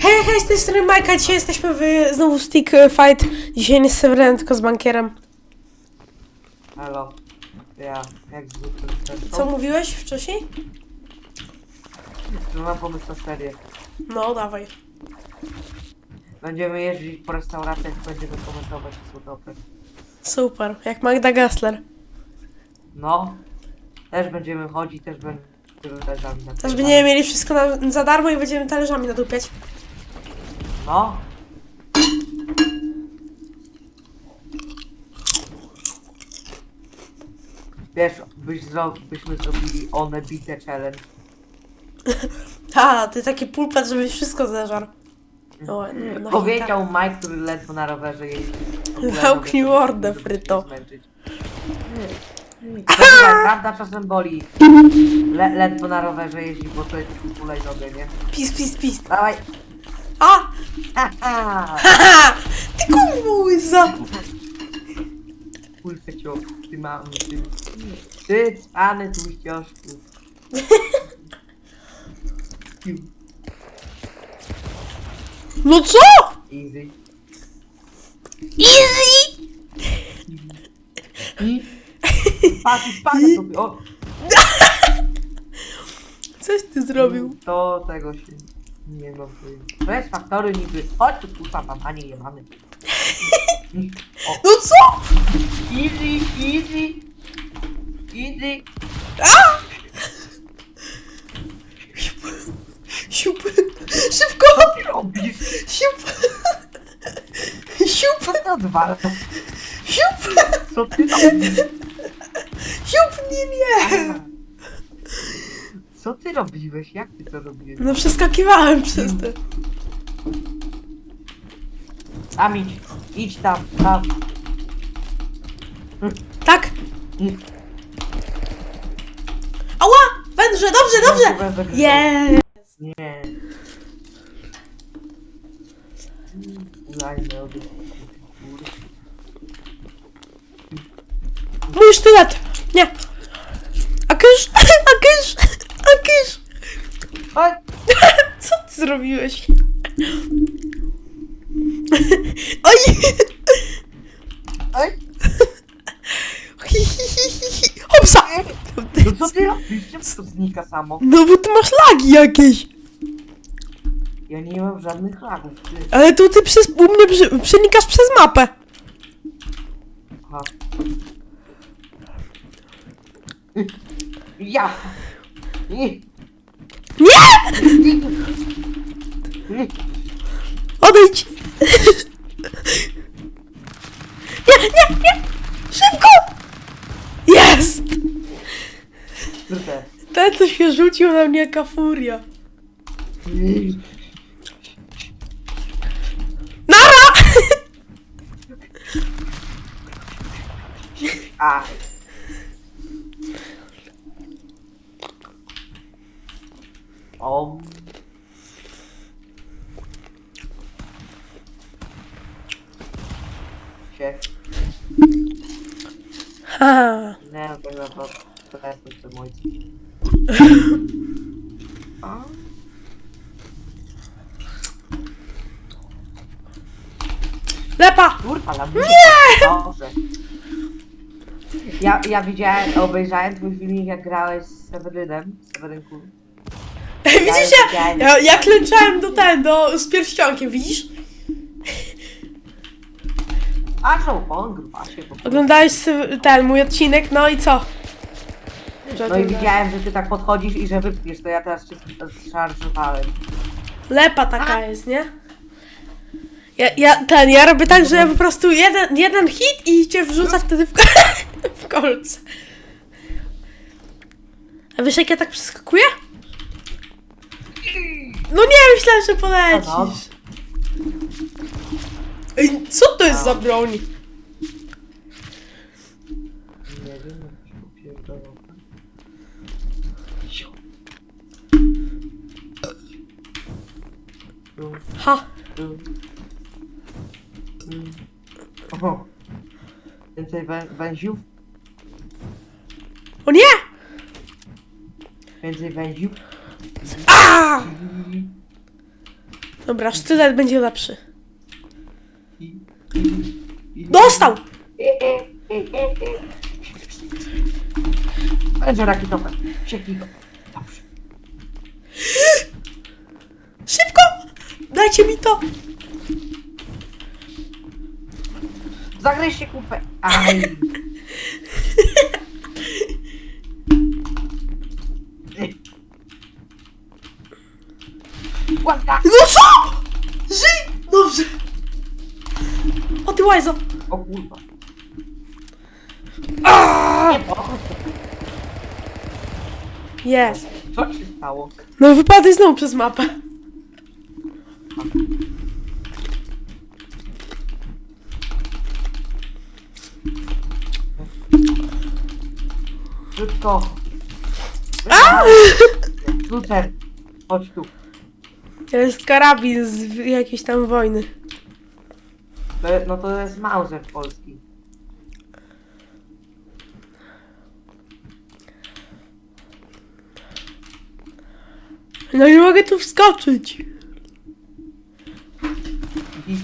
Hej, hej, z tej strony Majka, dzisiaj jesteśmy w znowu Stick Fight. Dzisiaj nie z Severenem, tylko z bankierem. Halo. Ja, jak zwykle też. Co mówiłeś wcześniej? Tu mam pomysł na serię. No, dawaj. Będziemy jeździć po restauracjach, będziemy komentować, dobre. Super, jak Magda Gessler. No. Też będziemy chodzić, też będziemy leżami na Też będziemy mieli wszystko na, za darmo i będziemy talerzami nadupiać. No. Wiesz, byś zro byśmy zrobili one bite challenge. A, ty taki pulpet, żebyś wszystko zeżarł. O, nie, no Powiedział Mike, który ledwo na rowerze jeździ. Zamknij mordę, Fryto. Prawda czasem boli. Le ledwo na rowerze jeździ, bo to jest ulej nogę, nie? Pis, pis, pis. Dawaj. A! Haha! Ty kurwa! Kulkę cię, ty mam, ty. Cwany tłuścioszku. No co? Easy. Easy! I... Patrz, spadaj sobie, o! Coś ty zrobił. To tego się nie ma To jest faktory niby. Chodź tu kurwa mam, a nie je mamy. O, No co? easy, easy. Easy. Siup. Szybko! Co ty robisz? Siup. Siup. Co ty odwalasz? Siup. Co ty robisz? Siup, nie, nie. Co ty robiłeś? Jak ty to robiłeś? No przeskakiwałem przez to. Tam idź. Idź tam, tam. Tak. Nie. Ała! Wędrze, dobrze, dobrze! Jest! Nie. Ulajmy od Mój sztylet! Nie! A kysz! A kysz! A kysz! Oj! Co ty zrobiłeś? Oj! Oj! Hopsa! No co ty robisz? Czemu to znika samo? No bo ty masz lagi jakieś. Ja nie mam żadnych lagów, ty. Ale tu ty przez, u mnie przy, przenikasz przez mapę. Aha. Ja! Nie! Nie! Odejdź! Nie, nie, nie! Szybko! Jest! Kurde. Ten, co się rzucił na mnie jaka furia. Nara! A! Om. Się. Ha. Nie, to chyba to, to jest to mój. Lepa! Kurwa, la Nie! Dobrze. Ja, ja widziałem, obejrzałem twój filmik jak grałeś z Sewerynem, z Sewerynku. Widzicie? Ja, ja klęczałem do ten, do, z pierścionkiem, widzisz? A co, on grubasie po prostu. Oglądałeś sy- ten mój odcinek, no i co? No i widziałem, że ty tak podchodzisz i że wypniesz, to ja teraz cię zszarżowałem. Lepa taka jest, nie? Ja, ja, ten, ja robię tak, że ja po prostu jeden, jeden hit i cię wrzuca wtedy w, w kolce. A wiesz jak ja tak przeskakuję? No nie, myślałem, że polecisz. Ej, co to jest za broń? Nie wiem, jak się upierdolą. Siu. Tu, Ha. Oho. Więcej wę węziów? O nie! Więcej węziów? A! Dobra, sztylet będzie lepszy. Dostał! Będzie rakietowe. Sieknij go. Dobrze. Szybko! Dajcie mi to! Zagryźcie kupę. Aj. Ładna. No co? Żyj! Dobrze. O ty łajzo! O kurwa. Aaaa! Jest. Co się stało? No wypadaj znowu przez mapę. Szybko. Lucer. Chodź tu. To jest karabin z jakiejś tam wojny. To, je- no to jest Mauser polski. No nie mogę tu wskoczyć. I...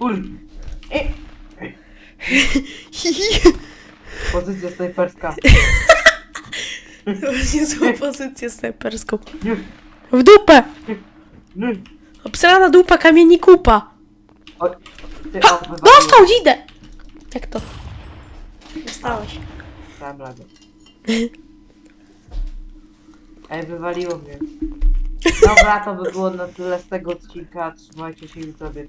Ul. E, pozycja snajperska. Właśnie złą pozycję snajperską. W dupę! Obsrana dupa kamieni kupa. O, ty, Ha! o, wywaliłem. Dostał dzidę! Jak to? Dostałeś. Dałem radę. Ej, wywaliło mnie. Dobra, to by było na tyle z tego odcinka. Trzymajcie się i sobie.